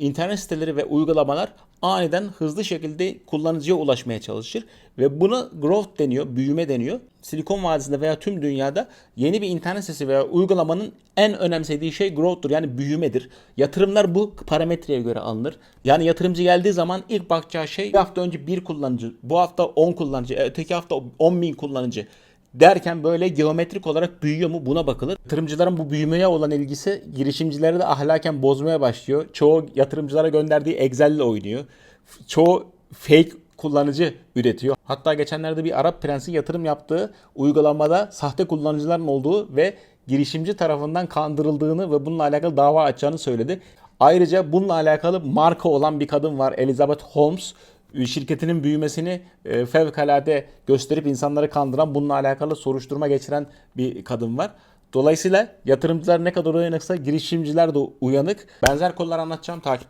internet siteleri ve uygulamalar aniden hızlı şekilde kullanıcıya ulaşmaya çalışır ve buna growth deniyor, büyüme deniyor. Silikon Vadisi'nde veya tüm dünyada yeni bir internet sitesi veya uygulamanın en önemsediği şey growth'tur yani büyümedir. Yatırımlar bu parametreye göre alınır. Yani yatırımcı geldiği zaman ilk bakacağı şey bir hafta önce bir kullanıcı, bu hafta 10 kullanıcı, öteki hafta 10 bin kullanıcı derken böyle geometrik olarak büyüyor mu buna bakılır. Yatırımcıların bu büyümeye olan ilgisi girişimcileri de ahlaken bozmaya başlıyor. Çoğu yatırımcılara gönderdiği Excel ile oynuyor. Çoğu fake kullanıcı üretiyor. Hatta geçenlerde bir Arap prensi yatırım yaptığı uygulamada sahte kullanıcıların olduğu ve girişimci tarafından kandırıldığını ve bununla alakalı dava açacağını söyledi. Ayrıca bununla alakalı marka olan bir kadın var Elizabeth Holmes şirketinin büyümesini e, fevkalade gösterip insanları kandıran bununla alakalı soruşturma geçiren bir kadın var. Dolayısıyla yatırımcılar ne kadar uyanıksa girişimciler de uyanık. Benzer konular anlatacağım takip